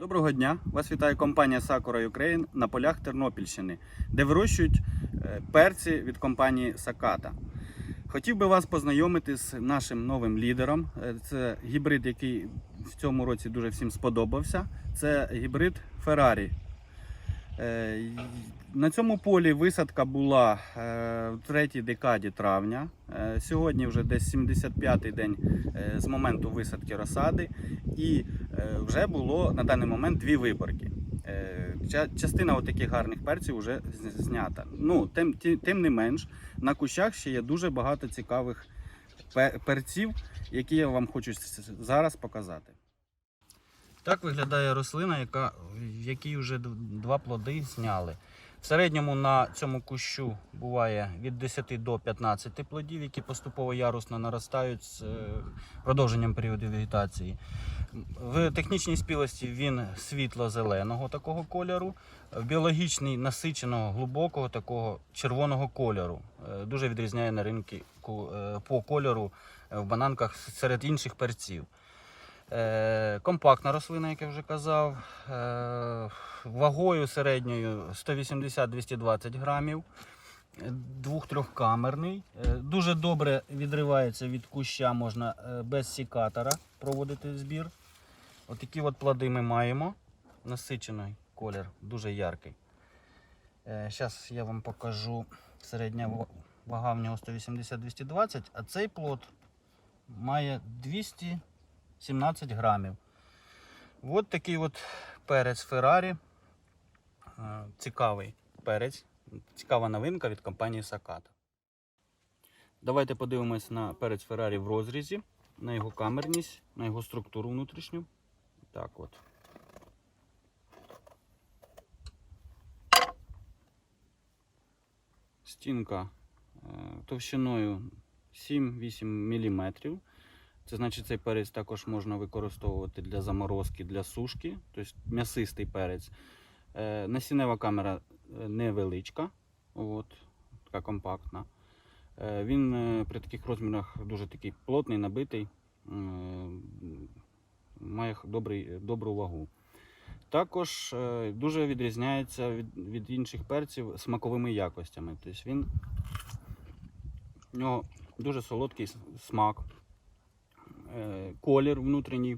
Доброго дня! Вас вітає компанія Sakura Ukraine на полях Тернопільщини, де вирощують е, перці від компанії Саката. Хотів би вас познайомити з нашим новим лідером. Е, Це гібрид, який в цьому році дуже всім сподобався. Це гібрид Ferrari. Е, На цьому полі висадка була в третій декаді травня. Сьогодні вже десь 75-й день з моменту висадки розсади. І вже було на даний момент дві виборки. Е, Частина таких гарних перців вже знята. Ну, тим, тим не менш, на кущах ще є дуже багато цікавих перців, які я вам хочу зараз показати. Так виглядає рослина, яка, в якій вже два плоди зняли. В середньому на цьому кущу буває від 10 до 15 плодів, які поступово ярусно наростають з е, продовженням періоду вегетації. В технічній спілості він світло-зеленого такого кольору, в біологічній насиченого глибокого такого червоного кольору. Е, Дуже відрізняє на ринку е, по кольору в бананках серед інших перців. Е, Компактна рослина, як я вже казав, е, вагою середньою 180-220 грамів, двох-трьохкамерний. Е, Дуже добре відривається від куща, можна без сікатора проводити збір. Отакі от плоди ми маємо. Насичений колір, дуже яркий. Зараз я вам покажу середня вага в нього 180-220, а цей плод має 217 грамів. От такий от перець Феррарі. Е, Цікавий перець. Цікава новинка від компанії Саката. Давайте подивимось на перець Феррарі в розрізі, на його камерність, на його структуру внутрішню. Так от. Стінка е, товщиною 7-8 мм. Це значить, цей перець також можна використовувати для заморозки, для сушки, тобто м'ясистий перець. Е, Насінева камера е, невеличка, от, така компактна. Е, Він при таких розмірах дуже такий плотний, набитий, має добрий, добру вагу. Також дуже відрізняється від, від інших перців смаковими якостями. Тобто він, в нього дуже солодкий смак, колір внутрішній.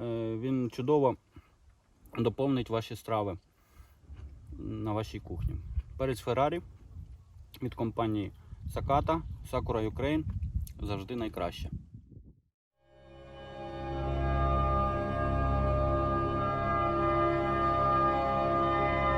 Е, Він чудово доповнить ваші страви на вашій кухні. Перець Феррарі від компанії Sakata, Sakura Ukraine завжди найкраще.